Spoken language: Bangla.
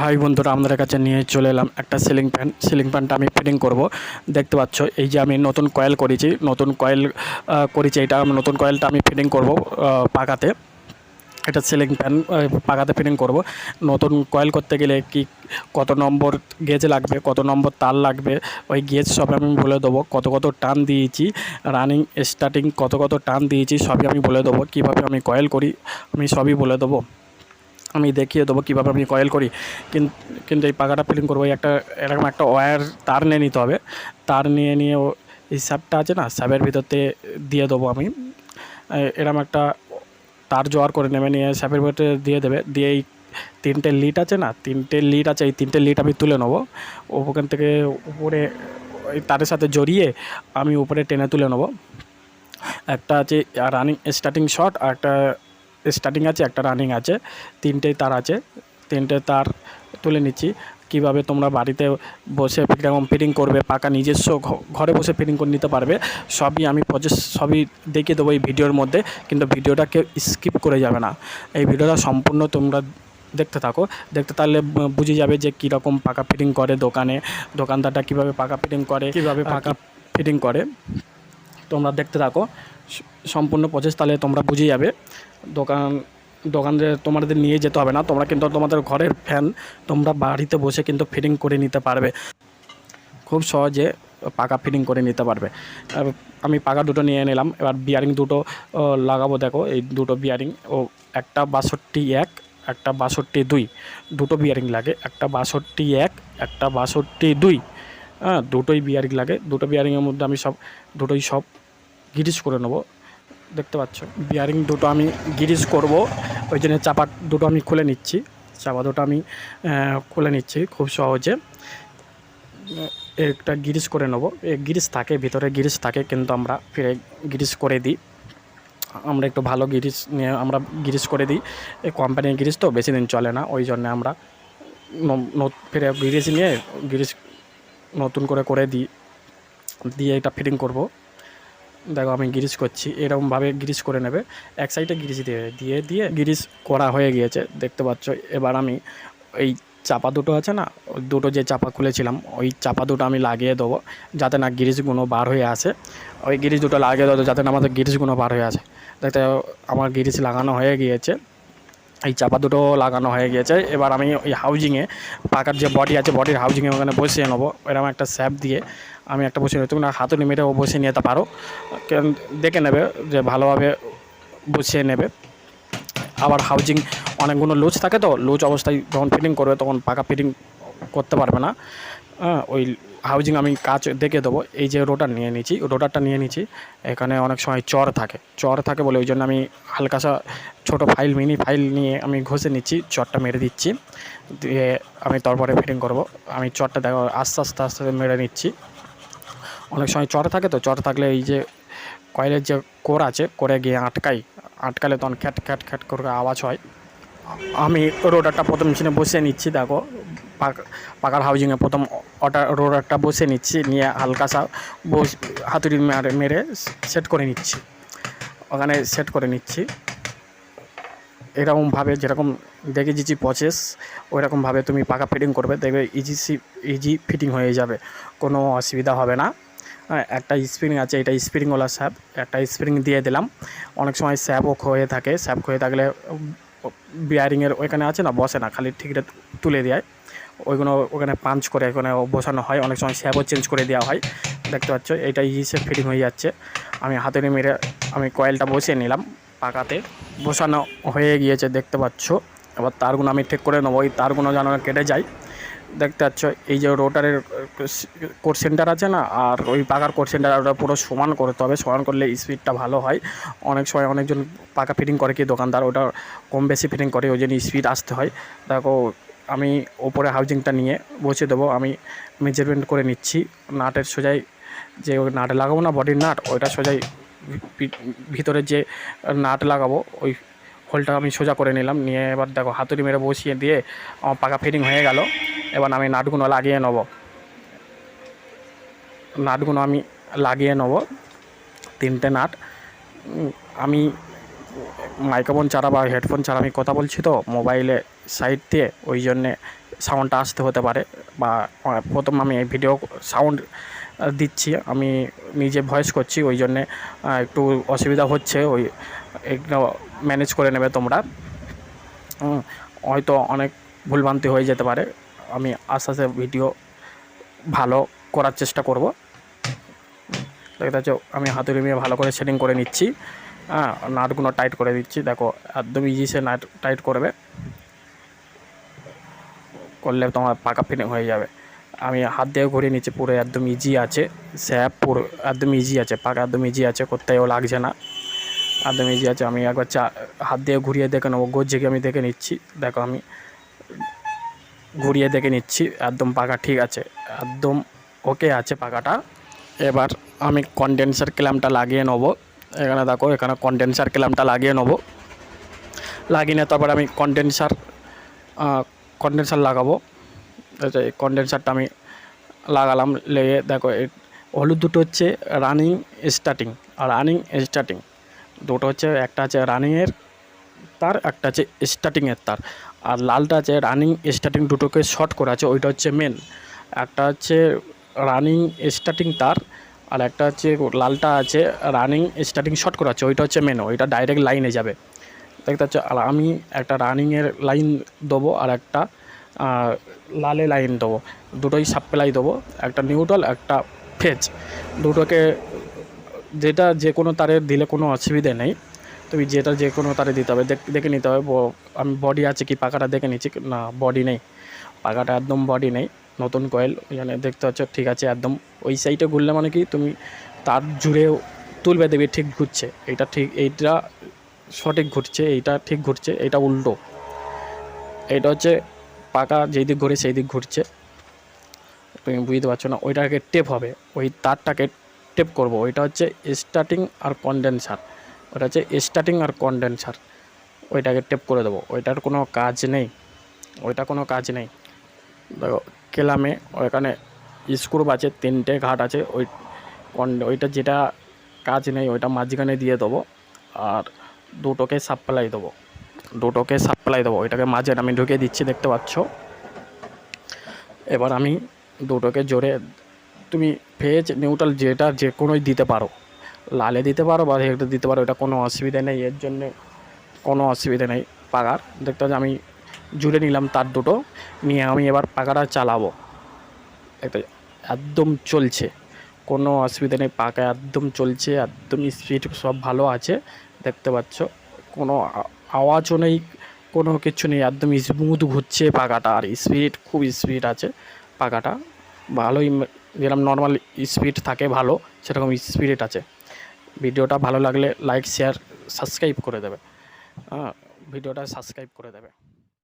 হাই বন্ধুরা আমাদের কাছে নিয়ে চলে এলাম একটা সিলিং ফ্যান সিলিং ফ্যানটা আমি ফিটিং করব। দেখতে পাচ্ছ, এই যে আমি নতুন কয়েল করেছি, নতুন কয়েল করেছি এটা নতুন কয়েলটা আমি ফিটিং করব পাকাতে। এটা সিলিং ফ্যান পাকাতে ফিটিং করব। নতুন কয়েল করতে গেলে কি, কত নম্বর গেজ লাগবে, কত নম্বর তার লাগবে, ওই গেজ সব আমি বলে দেবো। কত কত টান দিয়েছি রানিং স্টার্টিং কত কত টান দিয়েছি, সবই আমি বলে দেবো। কীভাবে আমি কয়েল করি, আমি সবই বলে দেবো। আমি দেখিয়ে দেবো কীভাবে আমি কয়েল করি। কিন- কিন্তু এই পাখাটা ফিটিং করব একটা, এরকম একটা ওয়্যার তার নিয়ে নিতে হবে। তার নিয়ে নিয়ে ও, এই স্যাপটা আছে না স্যাপের ভিতরতে দিয়ে দেবো আমি। এরকম একটা তার জোয়ার করে নেবে, নিয়ে স্যাপের ভিতরে দিয়ে দেবে। দিয়ে এই তিনটে লিট আছে না, তিনটে লিট আছে, এই তিনটে লিট আমি তুলে নেব। ওখান থেকে উপরে তারের সাথে জড়িয়ে আমি উপরে টেনে তুলে নেব। একটা আছে রানিং স্টার্টিং শট আর একটা স্টার্টিং আছে একটা রানিং আছে তিনটেই তার আছে তিনটে তার তুলে নিচ্ছি। কীভাবে তোমরা বাড়িতে বসে কীরকম ফিটিং করবে পাকা নিজস্ব ঘরে বসে ফিটিং করে নিতে পারবে সবই আমি প্রজেস সবই দেখিয়ে দেবো এই ভিডিওর মধ্যে কিন্তু ভিডিওটা কেউ স্কিপ করে যাবে না। এই ভিডিওটা সম্পূর্ণ তোমরা দেখতে থাকো। দেখতে তাহলে বুঝে যাবে যে কীরকম পাকা ফিটিং করে দোকানে দোকানদারটা কীভাবে পাকা ফিটিং করে কীভাবে পাকা ফিটিং করে। তোমরা দেখতে থাকো। সম্পূর্ণ প্রসেস তাহলে তোমরা বুঝে যাবে। দোকান দোকানে তোমাদের নিয়ে যেতে হবে না। তোমরা কিন্তু তোমাদের ঘরের ফ্যান তোমরা বাড়িতে বসে কিন্তু ফিটিং করে নিতে পারবে। খুব সহজে পাকা ফিটিং করে নিতে পারবে। আমি পাকা দুটো নিয়ে নিলাম। এবার বিয়ারিং দুটো লাগাবো দেখো। এই দুটো বিয়ারিং ও, একটা বাষট্টি এক, একটা বাষট্টি দুই। দুটো বিয়ারিং লাগে। একটা বাষট্টি এক, একটা বাষট্টি দুই। হ্যাঁ দুটোই বিয়ারিং লাগে। দুটো বিয়ারিংয়ের মধ্যে আমি সব, দুটোই সব গিরিস করে নেব। দেখতে পাচ্ছ। বিয়ারিং দুটো আমি গিরিস করব। ওই জন্য চাপা দুটো আমি খুলে নিচ্ছি। চাপা দুটো আমি খুলে নিচ্ছি খুব সহজে। একটা গিরিস করে নেব। এ গিরিস থাকে, ভিতরে গিরিস থাকে, কিন্তু আমরা ফিরে গিরিস করে দিই। আমরা একটু ভালো গিরিস নিয়ে আমরা গিরিস করে দিই। এই কোম্পানির গিরিস তো বেশি দিন চলে না। ওই জন্য আমরা ফিরে গিরিস নিয়ে গিরিস নতুন করে করে দিই। দিয়ে এটা ফিটিং করব। দেখো আমি গিরিশ করছি, এরকমভাবে গিরিশ করে নেবে। এক সাইডে গ্রিস দিয়ে দিয়ে দিয়ে গিরিশ করা হয়ে গিয়েছে, দেখতে পাচ্ছ। এবার আমি এই চাপা দুটো আছে না, দুটো যে চাপা খুলেছিলাম, ওই চাপা দুটো আমি লাগিয়ে দেবো, যাতে না গিরিশগুলো বার হয়ে আসে। ওই গিরিস দুটো লাগিয়ে দেবো, যাতে না আমাদের গিরিসগুলো বার হয়ে আসে। দেখতে আমার গিরিস লাগানো হয়ে গিয়েছে। এই চাপা দুটো লাগানো হয়ে গিয়েছে। এবার আমি ওই হাউজিংয়ে পাকার যে বডি আছে বডির হাউজিংয়ে ওখানে বসিয়ে নেব। এরকম একটা স্যাপ দিয়ে আমি একটা বসিয়ে নেব। তুমি না হাতুড়ি মেরে ও বসিয়ে নিতে পারো। দেখে নেবে যে ভালোভাবে বসিয়ে নেবে। আবার হাউজিং অনেকগুলো লুজ থাকে তো, লুজ অবস্থায় যখন ফিটিং করবে তখন পাকা ফিটিং করতে পারবে না। ওই হাউজিং আমি কাজ দেখে দেবো। এই যে রোটার নিয়ে নিচ্ছি রোটারটা নিয়ে নিচ্ছি। এখানে অনেক সময় চর থাকে। চর থাকে বলে ওই জন্য আমি হালকাসা ছোটো ফাইল মিনি ফাইল নিয়ে আমি ঘষে নিচ্ছি, চরটা মেরে দিচ্ছি। দিয়ে আমি তারপরে ফিটিং করব। আমি চরটা দেখো, আস্তে আস্তে আস্তে মেরে নিচ্ছি। অনেক সময় চর থাকে তো, চর থাকলে এই যে কয়েলের যে কোর আছে, কোরে গিয়ে আটকাই। আটকালে তখন খ্যাট খ্যাট খ্যাট করে আওয়াজ হয়। আমি রোডারটা প্রথম মেশিনে বসে নিচ্ছি, দেখো। পাকার হাউজিংয়ে প্রথম ওটা রোডারটা বসে নিচ্ছি, নিয়ে হালকাসা বস, হাতুড়ি মেরে মেরে সেট করে নিচ্ছি। ওখানে সেট করে নিচ্ছি। এরকমভাবে যেরকম দেখে দিচ্ছি প্রসেস ওইরকমভাবে তুমি পাকা ফিটিং করবে, দেখবে ইজি সি ইজি ফিটিং হয়ে যাবে, কোনো অসুবিধা হবে না। হ্যাঁ একটা স্প্রিং আছে, এটা স্প্রিংওয়ালা স্যাপ একটা স্প্রিং দিয়ে দিলাম। অনেক সময় স্যাপও ক্ষয়ে থাকে স্যাপ ক্ষয়ে থাকলে বিয়ারিংয়ের ওইখানে আছে না, বসে না, খালি ঠিকটা তুলে দেয়। ওইগুলো ওখানে পাঞ্চ করে ওখানে বসানো হয়। অনেক সময় স্যাপও চেঞ্জ করে দেওয়া হয়। দেখতে পাচ্ছ এইটা ইজি সে ফিটিং হয়ে যাচ্ছে। আমি হাতে নিয়ে মেরে, আমি কয়েলটা বসিয়ে নিলাম পাকাতে। বসানো হয়ে গিয়েছে, দেখতে পাচ্ছ। এবার তারগুলো আমি ঠিক করে নেব, ওই তারগুলো যেন কেটে যায়। দেখতে পাচ্ছ, এই যে রোটারের কোর সেন্টার আছে না, আর ওই পাকার কোর সেন্টার ওটা পুরো সমান করতে হবে। সমান করলে স্পিডটা ভালো হয়। অনেক সময় অনেকজন পাকা ফিটিং করে কি দোকানদার, ওটা কম বেশি ফিটিং করে, ওই জন্য স্পিড আসতে হয়। দেখো আমি ওপরে হাউজিংটা নিয়ে বসিয়ে দেবো, আমি মেজারমেন্ট করে নিচ্ছি। নাটের সোজাই যে নাট লাগাবো না বডির নাট, ওইটা সোজাই ভিতরে যে নাট লাগাবো, ওই হোলটা আমি সোজা করে নিলাম। নিয়ে এবার দেখো, হাতুড়ি মেরে বসিয়ে দিয়ে আমার পাকা ফিটিং হয়ে গেল। এবার আমি নাটগুলো লাগিয়ে নেব। নাটগুলো আমি লাগিয়ে নেব, তিনটে নাট। আমি মাইক্রোফোন ছাড়া বা হেডফোন ছাড়া আমি কথা বলছি তো মোবাইলে সাইড দিয়ে, ওই জন্যে সাউন্ডটা আসতে হতে পারে বা প্রথম আমি এই ভিডিও সাউন্ড দিচ্ছি, আমি নিজে ভয়েস করছি, ওই জন্যে একটু অসুবিধা হচ্ছে, ওই, একটু ম্যানেজ করে নেবে তোমরা। হয়তো অনেক ভুলভ্রান্তি হয়ে যেতে পারে, আমি আস্তে আস্তে ভিডিও ভালো করার চেষ্টা করব। দেখতে আমি হাতুড়ি নিয়ে ভালো করে সেটিং করে নিচ্ছি। হ্যাঁ নাটগুলো টাইট করে দিচ্ছি। দেখো, একদম ইজি সে নাট টাইট করবে। করলে তোমার পাকা ফিটিং হয়ে যাবে। আমি হাত দিয়ে ঘুরিয়ে নিচ্ছি, পুরো একদম ইজি আছে। স্যাপ পুরো একদম ইজি আছে, পাকা একদম ইজি আছে করতেও লাগছে না। একদম ইজি আছে, আমি একবার চা, হাত দিয়ে ঘুরিয়ে দেখে নেব, গোজ জেগে আমি দেখে নিচ্ছি। দেখো আমি ঘুরিয়ে দেখে নিচ্ছি, একদম পাকা ঠিক আছে, একদম ওকে আছে পাকাটা। এবার আমি কন্ডেন্সার ক্ল্যাম্পটা লাগিয়ে নেব। এখানে দেখো, এখানে কন্ডেন্সার ক্ল্যাম্পটা লাগিয়ে নেব। লাগিয়ে নিয়ে তারপর আমি কন্ডেন্সার কন্ডেন্সার লাগাবো। এই কন্ডেন্সারটা আমি লাগালাম লেগে দেখো হলুদ দুটো হচ্ছে রানিং স্টার্টিং আর রানিং স্টার্টিং দুটো হচ্ছে, একটা আছে রানিংয়ের তার, একটা আছে স্টার্টিংয়ের তার। আর লালটা আছে রানিং স্টার্টিং দুটোকে শর্ট করা আছে, ওইটা হচ্ছে মেন একটা হচ্ছে রানিং স্টার্টিং তার আর একটা হচ্ছে লালটা আছে রানিং স্টার্টিং শর্ট করা আছে ওইটা হচ্ছে মেন ওইটা ডাইরেক্ট লাইনে যাবে। দেখতে পাচ্ছ, আর আমি একটা রানিংয়ের লাইন দেবো আর একটা লালে লাইন দেবো। দুটোই সাপ্লাই দেবো, একটা নিউট্রাল একটা ফেজ দুটোকে যেটা যে কোনো তারে দিলে কোনো অসুবিধে নেই। তুমি যেটা যে কোনো তারে দিতে হবে, দেখ- নিতে হবে আমি বডি আছে কি পাকাটা দেখে নিচ্ছি, না বডি নেই। পাকাটা একদম বডি নেই। নতুন কয়েল ওইখানে দেখতে পাচ্ছ, ঠিক আছে, একদম ওই সাইডে ঘুরলে মানে কি, তুমি তার জুড়ে তুলবে দেবে, ঠিক ঘুরছে। এইটা ঠিক, এইটা সঠিক ঘুরছে, এইটা ঠিক ঘুরছে, এইটা উল্টো। এইটা হচ্ছে পাকা, যেই দিক ঘুরে সেই দিক ঘুরছে। তুমি বুঝতে পারছ না, ওইটাকে টেপ হবে, ওই তারটাকে টেপ করব। ওইটা হচ্ছে স্টার্টিং আর কন্ডেন্সার ওটা হচ্ছে স্টার্টিং আর কন্ডেন্সার ওইটাকে টেপ করে দেবো। ওইটার কোনো কাজ নেই। ওইটা কোনো কাজ নেই। দেখো কেলামে ওইখানে স্ক্রুপ আছে, তিনটে ঘাট আছে, ওই ওইটা যেটা কাজ নেই, ওইটা মাঝখানে দিয়ে দেবো আর দুটোকে সাপ্লাই দেবো। দুটোকে সাপ্লাই দেবো, ওইটাকে মাঝে আমি ঢুকিয়ে দিচ্ছি, দেখতে পাচ্ছ? এবার আমি দুটোকে জোরে, তুমি ভেজ নিউট্রাল যেটা যে কোনোই দিতে পারো। লালে দিতে পারো বা হেঁটে দিতে পারো, এটা কোনো অসুবিধা নেই, এর জন্যে কোনো অসুবিধা নেই পাকার দেখতে পাচ্ছ, আমি জুড়ে নিলাম তার দুটো। নিয়ে আমি এবার পাকাটা চালাবো। একটা একদম চলছে। কোনো অসুবিধা নেই পাকা একদম চলছে, একদম স্পিড সব ভালো আছে, দেখতে পাচ্ছ। কোনো আওয়াজও নেই, কোনো কিছু নেই, একদম স্মুথ ঘুরছে পাকাটা আর স্পিড খুব স্পিড আছে পাকাটা ভালোই যেরকম নর্মাল স্পিড থাকে ভালো, সেরকম স্পিড আছে। ভিডিওটা ভালো লাগলে লাইক শেয়ার সাবস্ক্রাইব করে দেবে। ভিডিওটা সাবস্ক্রাইব করে দেবে।